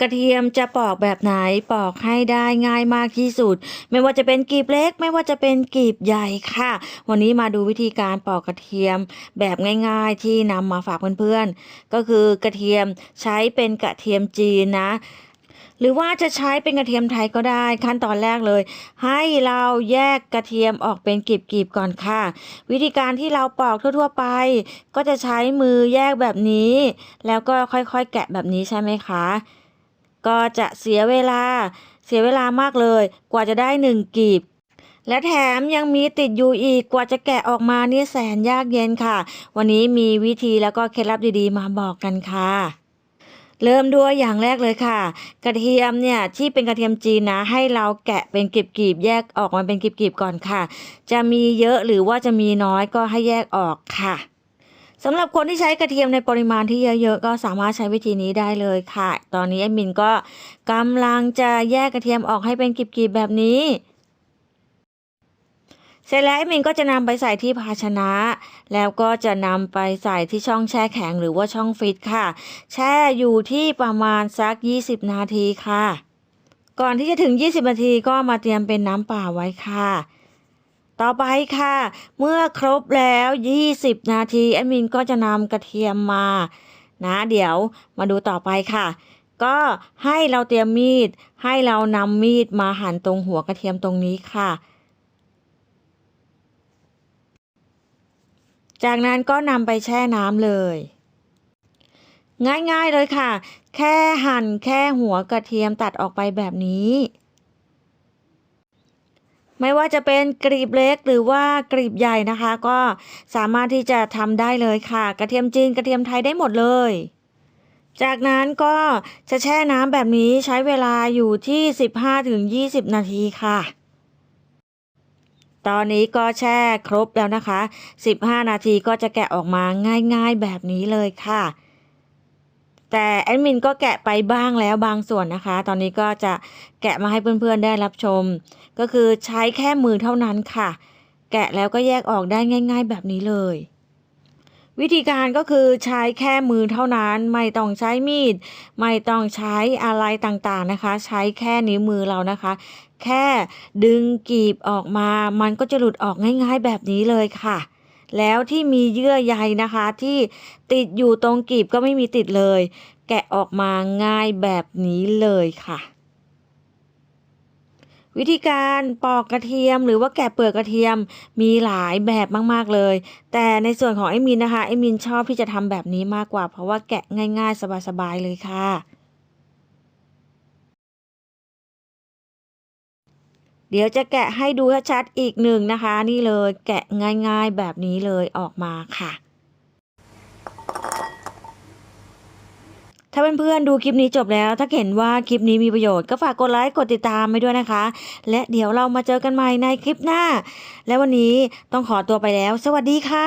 กระเทียมจะปอกแบบไหนปอกให้ได้ง่ายมากที่สุด ไม่ว่าจะเป็นกลีบเล็ก ไม่ว่าจะเป็นกลีบใหญ่ค่ะ วันนี้มาดูวิธีการปอกกระเทียมแบบง่ายๆที่นำมาฝากเพื่อนๆ ก็คือกระเทียมใช้เป็นกระเทียมจีนนะหรือว่าจะใช้เป็นกระเทียมไทยก็ได้ ขั้นตอนแรกเลย ให้เราแยกกระเทียมออกเป็นกลีบๆก่อนค่ะ วิธีการที่เราปอกทั่วๆไป ก็จะใช้มือแยกแบบนี้ แล้วก็ค่อยๆแกะแบบนี้ใช่ไหมคะ ก็จะเสียเวลา เสียเวลามากเลย กว่าจะได้หนึ่งกีบและแถมยังมีติดอยู่อีกกว่าจะแกะออกมานี่แสนยากเย็นค่ะ วันนี้มีวิธีแล้วก็เคล็ดลับดีๆ มาบอกกันค่ะ เริ่มด้วยอย่างแรกเลยค่ะ กระเทียมเนี่ยที่เป็นกระเทียมจีนนะ ให้เราแกะเป็นกลีบๆแยกออกมาเป็นกลีบๆก่อนค่ะ จะมีเยอะหรือว่าจะมีน้อยก็ให้แยกออกค่ะ สำหรับคนที่ใช้กระเทียมในปริมาณที่เยอะๆก็สามารถใช้วิธีนี้ได้เลยค่ะ ตอนนี้แอดมินก็กำลังจะแยกกระเทียมออกให้เป็นกลีบๆแบบนี้ เสร็จแล้วแอดมินก็จะนำไปใส่ที่ภาชนะ แล้วก็จะนำไปใส่ที่ช่องแช่แข็งหรือว่าช่องฟรีซค่ะ แช่อยู่ที่ประมาณสัก 20 นาทีค่ะ ก่อนที่จะถึง 20 นาทีก็มาเตรียมเป็นน้ำเปล่าไว้ค่ะ ต่อไปค่ะ เมื่อครบแล้ว 20 นาทีแอดมินก็จะนำกระเทียมมานะเดี๋ยวมาดูต่อไปค่ะ ก็ให้เราเตรียมมีด ให้เรานำมีดมาหั่นตรงหัวกระเทียมตรงนี้ค่ะ จากนั้นก็นำไปแช่น้ำเลย ง่ายๆเลยค่ะ แค่หั่นแค่หัวกระเทียมตัดออกไปแบบนี้ ไม่ว่าจะเป็นกรีบเล็กหรือว่ากรีบใหญ่นะคะ ก็สามารถที่จะทำได้เลยค่ะ กระเทียมจีนกระเทียมไทยได้หมดเลย จากนั้นก็จะแช่น้ำแบบนี้ใช้เวลาอยู่ที่ 15-20 นาทีค่ะตอนนี้ก็แช่ครบแล้วนะคะ 15 นาทีก็จะแกะออกมาง่ายๆแบบนี้เลยค่ะ แต่แอดมินก็แกะไปบ้างแล้วบางส่วนนะคะ ตอนนี้ก็จะแกะมาให้เพื่อนๆได้รับชม ก็คือใช้แค่มือเท่านั้นค่ะ แกะแล้วก็แยกออกได้ง่าย ๆ แบบนี้เลย วิธีการก็คือใช้แค่มือเท่านั้น ไม่ต้องใช้มีด ไม่ต้องใช้อะไรต่างๆนะคะ ใช้แค่นิ้วมือเรานะคะ แค่ดึงกีบออกมา มันก็จะหลุดออกง่าย ๆ แบบนี้เลยค่ะ แล้วที่มีเยื่อใยนะคะ ที่ติดอยู่ตรงกีบก็ไม่มีติดเลย แกะออกมาง่ายแบบนี้เลยค่ะ วิธีการปอกกระเทียมหรือว่าแกะเปลือกกระเทียมมีหลายแบบมากๆเลย แต่ในส่วนของไอ้มินนะคะไอ้มินชอบที่จะทำแบบนี้มากกว่า เพราะว่าแกะง่าย ๆ สบายๆเลยค่ะ เดี๋ยวจะแกะให้ดูชัดๆอีกหนึ่งนะคะ นี่เลยแกะง่ายๆแบบนี้เลยออกมาค่ะ ถ้าเพื่อนๆดูคลิปนี้จบแล้ว ถ้าเห็นว่าคลิปนี้มีประโยชน์ก็ฝากกดไลค์กดติดตามไปด้วยนะคะ และเดี๋ยวเรามาเจอกันใหม่ในคลิปหน้า และวันนี้ต้องขอตัวไปแล้ว สวัสดีค่ะ